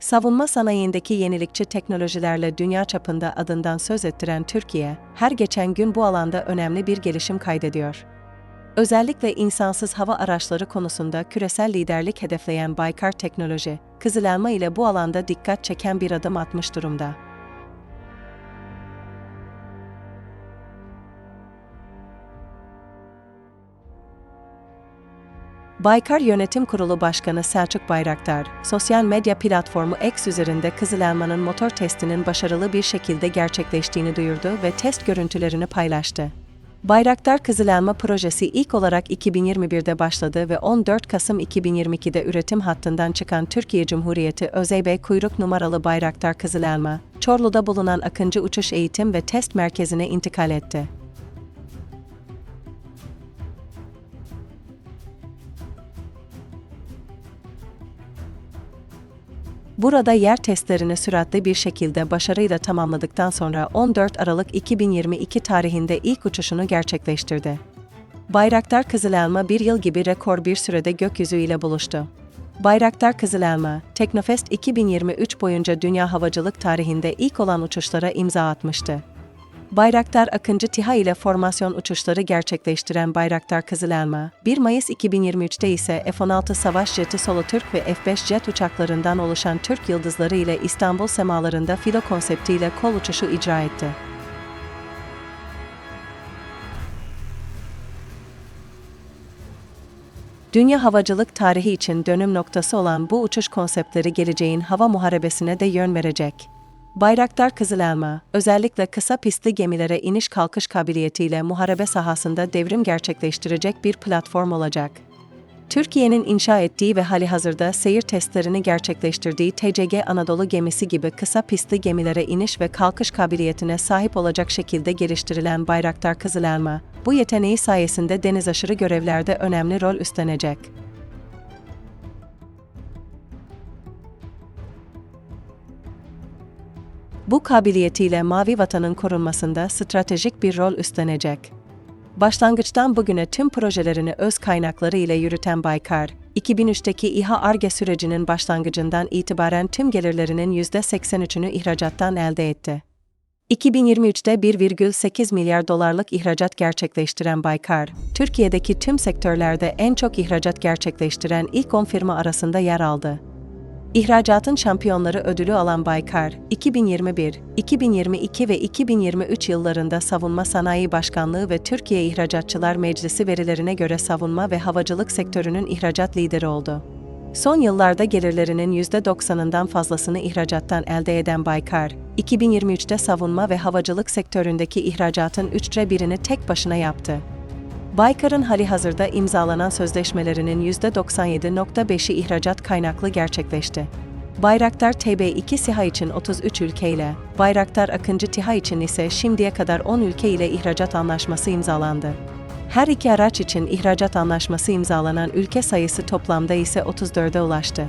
Savunma sanayindeki yenilikçi teknolojilerle dünya çapında adından söz ettiren Türkiye, her geçen gün bu alanda önemli bir gelişim kaydediyor. Özellikle insansız hava araçları konusunda küresel liderlik hedefleyen Baykar Teknoloji, Kızıl Elma ile bu alanda dikkat çeken bir adım atmış durumda. Baykar Yönetim Kurulu Başkanı Selçuk Bayraktar, sosyal medya platformu X üzerinde Kızıl Elma'nın motor testinin başarılı bir şekilde gerçekleştiğini duyurdu ve test görüntülerini paylaştı. Bayraktar Kızıl Elma projesi ilk olarak 2021'de başladı ve 14 Kasım 2022'de üretim hattından çıkan Türkiye Cumhuriyeti Özeybey kuyruk numaralı Bayraktar Kızıl Elma, Çorlu'da bulunan Akıncı Uçuş Eğitim ve Test Merkezi'ne intikal etti. Burada yer testlerini süratli bir şekilde başarıyla tamamladıktan sonra 14 Aralık 2022 tarihinde ilk uçuşunu gerçekleştirdi. Bayraktar Kızıl Elma bir yıl gibi rekor bir sürede gökyüzü ile buluştu. Bayraktar Kızıl Elma, Teknofest 2023 boyunca dünya havacılık tarihinde ilk olan uçuşlara imza atmıştı. Bayraktar Akıncı TİHA ile formasyon uçuşları gerçekleştiren Bayraktar Kızıl Elma, 1 Mayıs 2023'te ise F-16 savaş jeti Solo Türk ve F-5 jet uçaklarından oluşan Türk yıldızları ile İstanbul semalarında filo konseptiyle kol uçuşu icra etti. Dünya havacılık tarihi için dönüm noktası olan bu uçuş konseptleri geleceğin hava muharebesine de yön verecek. Bayraktar Kızıl Elma, özellikle kısa pistli gemilere iniş kalkış kabiliyetiyle muharebe sahasında devrim gerçekleştirecek bir platform olacak. Türkiye'nin inşa ettiği ve halihazırda seyir testlerini gerçekleştirdiği TCG Anadolu gemisi gibi kısa pistli gemilere iniş ve kalkış kabiliyetine sahip olacak şekilde geliştirilen Bayraktar Kızıl Elma, bu yeteneği sayesinde deniz aşırı görevlerde önemli rol üstlenecek. Bu kabiliyetiyle Mavi Vatan'ın korunmasında stratejik bir rol üstlenecek. Başlangıçtan bugüne tüm projelerini öz kaynakları ile yürüten Baykar, 2003'teki İHA ARGE sürecinin başlangıcından itibaren tüm gelirlerinin %83'ünü ihracattan elde etti. 2023'te 1,8 milyar dolarlık ihracat gerçekleştiren Baykar, Türkiye'deki tüm sektörlerde en çok ihracat gerçekleştiren ilk 10 firma arasında yer aldı. İhracatın şampiyonları ödülü alan Baykar, 2021, 2022 ve 2023 yıllarında Savunma Sanayi Başkanlığı ve Türkiye İhracatçılar Meclisi verilerine göre savunma ve havacılık sektörünün ihracat lideri oldu. Son yıllarda gelirlerinin %90'ından fazlasını ihracattan elde eden Baykar, 2023'te savunma ve havacılık sektöründeki ihracatın üçte birini tek başına yaptı. Baykar'ın halihazırda imzalanan sözleşmelerinin %97.5'i ihracat kaynaklı gerçekleşti. Bayraktar TB2 SİHA için 33 ülkeyle, Bayraktar Akıncı TİHA için ise şimdiye kadar 10 ülke ile ihracat anlaşması imzalandı. Her iki araç için ihracat anlaşması imzalanan ülke sayısı toplamda ise 34'e ulaştı.